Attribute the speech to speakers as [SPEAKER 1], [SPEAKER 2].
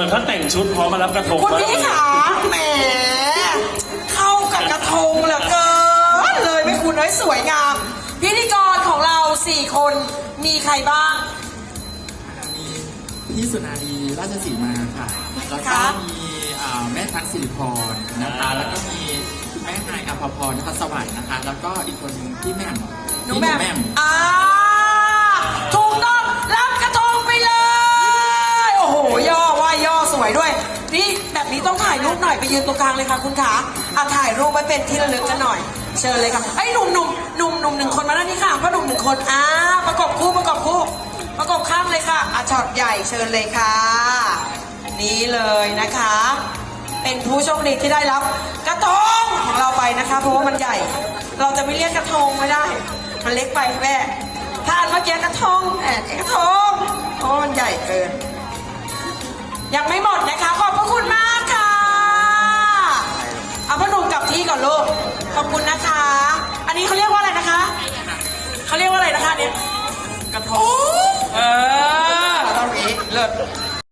[SPEAKER 1] มือนเขาแต่งชุดพร้อมมารับกระทงคุณมากพี่ข
[SPEAKER 2] าแหม เข้ากับกระทงเหลือเกินเลยไม่คุณน้อยสวยงาม พิธีกรของเราสี่คนมีใครบ้าง
[SPEAKER 3] มีพี่สุนารีราชสีมาค่ะ แล้วคก็รับมีอ่าแม่ทักษิริพรนะคะ แล้วก็มีคุณแม่นายอภพรนภัสสวัสดิ์นะคะ แล้วก็อีกคนหนึงพี่แหม่มหนูพี่แหม่มแหม่ม
[SPEAKER 2] อ่า ไปยืนตรงกลางเลยค่ะคุณขาอะถ่ายรูปไว้เป็นที่ระลึกกันหน่อย เชิญเลยค่ะไอ้ยหนุ่มหนุ่มหนุ่มหนุ่มหนึ่งคนมาด้านนี้ค่ะพ่อหนุ่มหนึ่งคนอ่าประกบคู่ประกบคู่ ประกบข้างเลยค่ะอะช็อตใหญ่เชิญเลยค่ะ นี่เลยนะคะ เป็นผู้โชคดีที่ได้รับกระทงของเราไปนะคะ เพราะว่ามันใหญ่ เราจะไม่เรียกกระทงไม่ได้ มันเล็กไปแม่ถ้าอันเมื่อกี้กระทงแอบกระทงเพราะมันใหญ่เกินยังไม่หมดนะคะ เขาเรียกว่าอะไรนะท่าเนี้กระทงเออ เท่านี้เลิศ